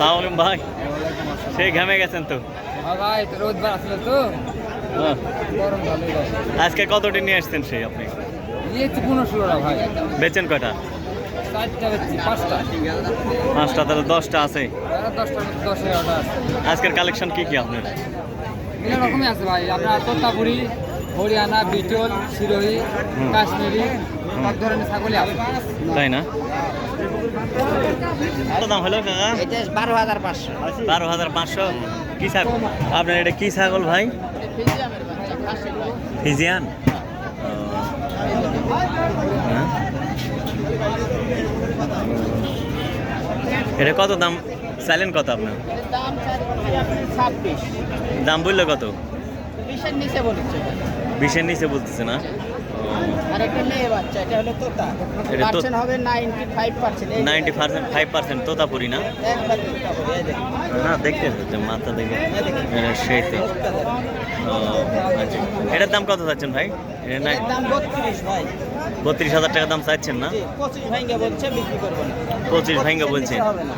সালাম আলাইকুম ভাই। সেই ঘামে গেছেন তো? হ্যাঁ ভাই রোদ বার আসলে তো। হ্যাঁ। আজকে কতটি নিয়ে আসছেন সেই আপনি? বেচেন কয়টা? পাঁচটা। তাহলে দশটা আছে। এগারোটা আছে। আজকের কালেকশন কি কি আপনার? বিভিন্ন রকমই আছে ভাই। আপনার তোতাপুরি হরিয়ানা বিটল সিরোহি। কাশ্মীরি সব ধরনের ছাগলই আছে। তাই না? কত দাম হলো কাকা? বারো হাজার পাঁচশো। বারো হাজার পাঁচশো। কি ছাগল? আপনার এটা কি ছাগল ভাই? ফিজিয়ান? হ্যাঁ। এটা কত দাম? চাইলেন কত আপনার? দাম বলল কত? বিশের নিচে বলেছে। বিশের নিচে বলতেছে না। আর একটা মেয়ে বাচ্চা এটা হলো তোতা। পার্সেন্ট হবে তোতাপুরি না? একবার তোতা এই দেখুন। না দেখতে হচ্ছে মাথা দেখে। আচ্ছা। এটার দাম কত চাচ্ছেন ভাই? দাম বত্রিশ ভাই। বত্রিশ হাজার টাকা দাম চাচ্ছেন না? পঁচিশ ভাঙ্গে বলছে বিক্রি করব না। পঁচিশ ভাঙ্গা বলছে। হবে না।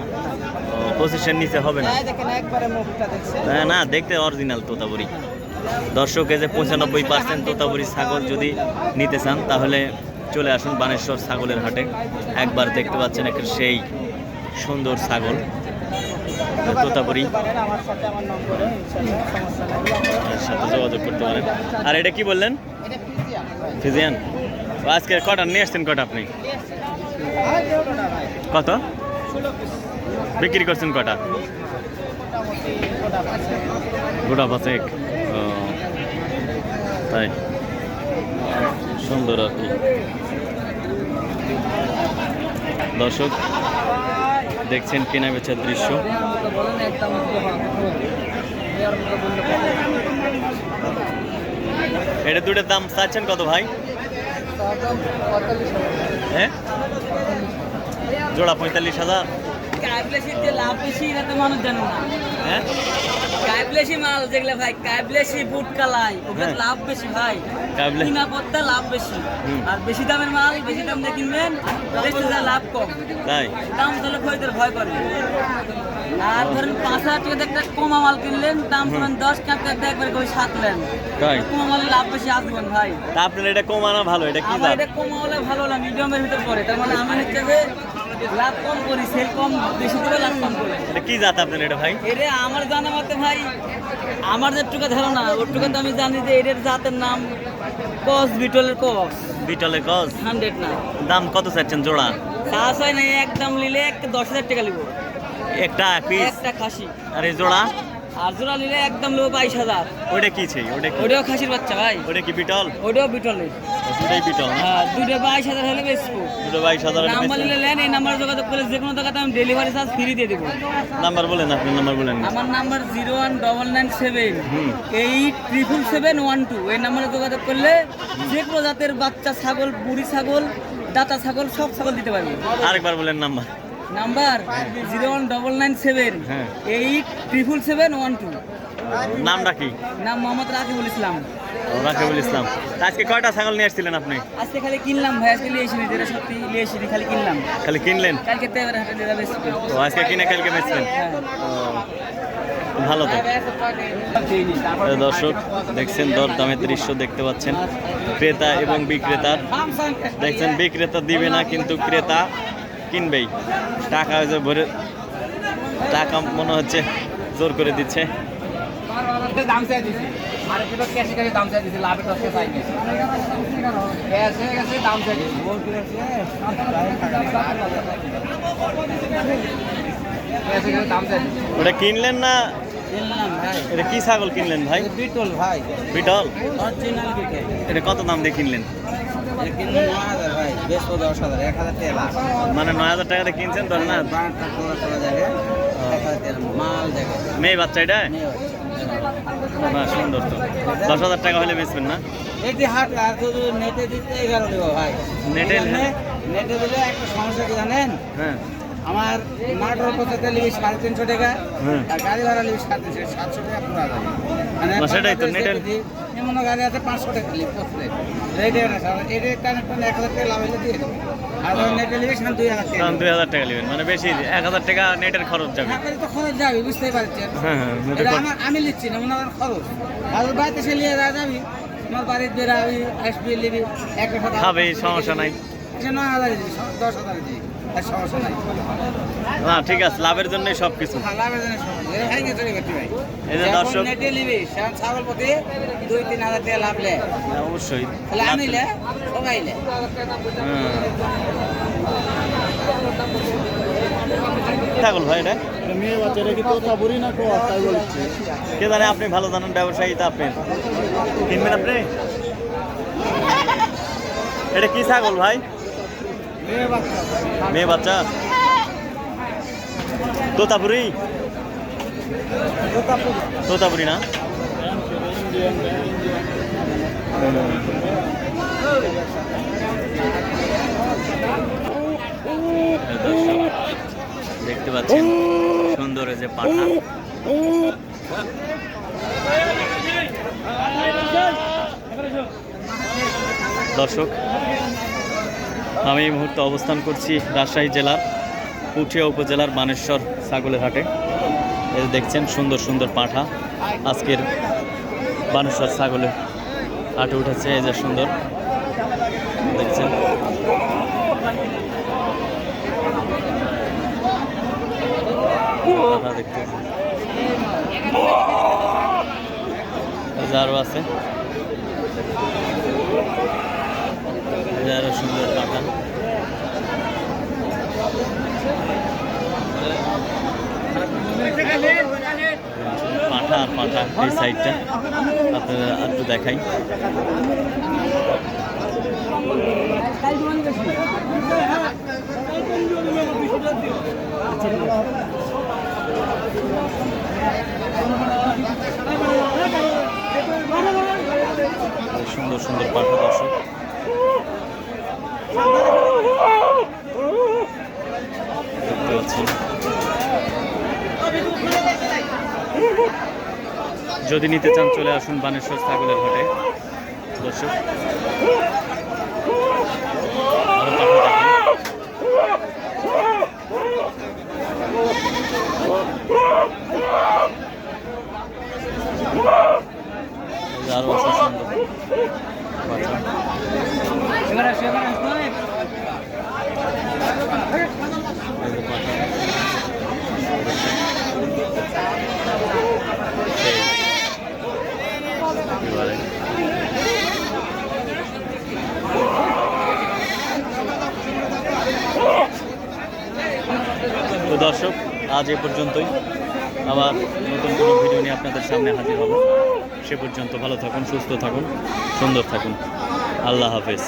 পঁচিশের নিচে হবে না, না দেখতে অরিজিনাল তোতাপুরি দর্শক যে পঁচানব্বই পার্সেন্ট তোতাপুরি ছাগল যদি নিতে চান, তাহলে চলে আসুন বানেশ্বর ছাগলের হাটে। একবার দেখতে পাচ্ছেন একটা সেই সুন্দর ছাগল। তোতাপুরি। সাথে যোগাযোগ করতে পারেন। আর এটা কি বললেন? ফিজিয়ান। আজকে কটা? নিয়ে আসছেন কটা আপনি? কত? বিক্রি করছেন কটা? গোটা ও তাই? সুন্দর আর কি। দর্শক, দেখছেন কেনা বেচার দৃশ্য? এটা দুটোর দাম চাচ্ছেন কত ভাই? হ্যাঁ? জোড়া পঁয়তাল্লিশ হাজার। কাবলেশির যে লাভ বেশি এটা তো মানুষ জানে না। হ্যাঁ? কাবলেশি মাল যেগুলো ভাই কাবলেশি বুট কালাই ওগুলো হ্যাঁ। লাভ বেশি ভাই। কিনা পড়তে লাভ বেশি। আর বেশি দামের মাল বেশি দাম দিয়ে কিনবেন বেশি লাভ কম। তাই? দাম তাহলে খরিদের ভয় করে। আর ধরেন পাঁচ হাজার টাকা একটা কমা মাল কিনলেন দাম ধরেন দশ কাপ একটা একবারে করে সাতলেন কমা মালের লাভ বেশি আসবেন ভাই। তা আপনার এটা কমানো ভালো এটা কি এটা কমা হলে ভালো না মিডিয়ামের ভিতরে পড়ে। তার মানে আমি হচ্ছে যে লাভ কম করি সেল কম বেশি করে লাভ কম করি। কি জাত আপনার এটা ভাই? এরে আমার জানা মতে ভাই আমার যেটুকু ধারণা ওটুকু তো আমি জানি যে এদের জাতের নাম কস বিটলের কস। বিটলের কস? হান্ড্রেড না। দাম কত চাচ্ছেন জোড়া? চাষ হয় না একদম নিলে এক দশ হাজার টাকা নিব একটা পিস একটা খাসি। আর এই জোড়া? আর জোড়া নিলে একদম নেব বাইশ হাজার। ওটা কি সেই ওটা ওটাও খাসির বাচ্চা ভাই। ওটা কি বিটল ওটাও বিটলের দুটাই বিটল হ্যাঁ দুটো বাইশ হাজার হলে বেচবো। দুটো বাইশ হাজার নাম্বার নিলে নেন এই নাম্বার যোগাযোগ করলে যে কোনো জায়গাতে আমি ডেলিভারি চার্জ ফ্রি দিয়ে দেবো। নাম্বার বলেন আপনার নাম্বার বলেন। আমার number zero one double nine seven. Eight triple seven one two. এই নাম্বারে যোগাযোগ করলে যে কোনো জাতের বাচ্চা ছাগল বুড়ি ছাগল দাতা ছাগল সব ছাগল দিতে পারবে। আরেকবার বলেন number. Number zero one double nine seven হ্যাঁ। Eight triple seven one two নামটা কি? নাম মোহাম্মদ রাকিবুল ইসলাম। রাকিবুল ইসলাম। আজকে কয়টা ছাগল নিয়ে আসছিলেন আপনি? আজকে খালি কিনলাম ভাই আজকে লিয়ে এসেছি যেটা সত্যি লিয়ে এসেছি খালি কিনলাম। খালি কিনলেন? কালকে তো এবার হাটে দেওয়া বেশি তো আজকে কিনে কালকে বেচলেন ও, ভালো তো। দর্শক দেখছেন দর দামের দৃশ্য দেখতে পাচ্ছেন। ক্রেতা এবং বিক্রেতার। দেখছেন বিক্রেতা দিবে না কিন্তু ক্রেতা কিনবেই। টাকা যে ভরে টাকা মনে হচ্ছে জোর করে দিচ্ছে। দাম চাই দিছি। আর একটু ক্যাশে ক্যাশে দাম চাই দিছি লাভের দশকে চাই দিছি ক্যাশে ক্যাশে দাম চাই দিছি। ক্যাশে ক্যাশে দাম চাই দিছি। ওটা কিনলেন না ভাই। এটা কি ছাগল কিনলেন ভাই? বিটল ভাই। বিটল। এটা কত দাম দিয়ে কিনলেন? মানে নয় হাজার টাকা দিয়ে কিনছেন ধর না? মেয়ে বাচ্চা এটা? না সুন্দর তো। দশ হাজার টাকা হলে বেচবেন না? এটি হাট আর নেটে দিতে এগারো দেবো ভাই। নেটে- এখানে নেটে দিলে একটা সমস্যা কি জানেন? হ্যাঁ। আমার মাঠের পথে লিবি সাড়ে তিনশো টাকা হুম। আর গাড়ি ভাড়া লিবি সাড়ে তিনশো সাতশো টাকা পুরো মানে সেটাই তো, নেটের- দিই, গাড়ি আছে পাঁচশো টাকা লিবি করতে এইটাই না স্যার এটা কানেকশন এক হাজার টাকা লাভ হলে দিয়ে দেবো। আর নেটে সান দুই হাজার টাকা। দুই হাজার টাকা নেবেন। মানে বেশি এক হাজার টাকা নেটের খরচ যাবে। তো খরচ যাবে বুঝতেই পারছেন? হ্যাঁ হ্যাঁ আমি লিখছি না খরচ। আর বাড়িতে সে নিয়ে যাবি আমার বাড়ির বেড়া ওই আসবি নিবি একটা খাবে সমস্যা নাই। না ঠিক আছে লাভের জন্যই সব কিছু জন্য। এই যে দর্শক ছাগল প্রতি দুই তিন হাজার টাকা লাভ লে। অবশ্যই। তাহলে আমি লে সবাই লে। হ্যাঁ। ছাগল ভাই এটা? মেয়ে বাচ্চারা কি তোতা বুড়ি না কো তাই বলছি। কে জানে আপনি ভালো জানেন ব্যবসায়ী তা আপনি। কিনবেন আপনি? এটা কি ছাগল ভাই? মেয়ে বাচ্চা? তোতাপুরি? তোতাপুরি না? দেখতে পাচ্ছেন সুন্দর যে পাঠা দর্শক আমি এই মুহূর্তে অবস্থান করছি রাজশাহী জেলার পুঠিয়া উপজেলার বানেশ্বর ছাগলের হাটে। দেখছেন, সুন্দর সুন্দর পাঠা আজকের বানেশ্বর ছাগলের হাটে উঠেছে, এই যে সুন্দর। দেখছেন? দেখতে আরও আছে এই যে আরও সুন্দর পাঠা পাঠা আর পাঠা এই সাইডটা। আপনারা একটু দেখাই এই সুন্দর সুন্দর পাঠা দর্শক দেখতে পাচ্ছেন যদি নিতে চান চলে আসুন বানেশ্বর ছাগলের হাটে। দর্শক। তো দর্শক, আজ এ পর্যন্তই। আবার নতুন কোনো ভিডিও নিয়ে আপনাদের সামনে হাজির হব। সে পর্যন্ত ভালো থাকুন, সুস্থ থাকুন, সুন্দর থাকুন। আল্লাহ হাফেজ।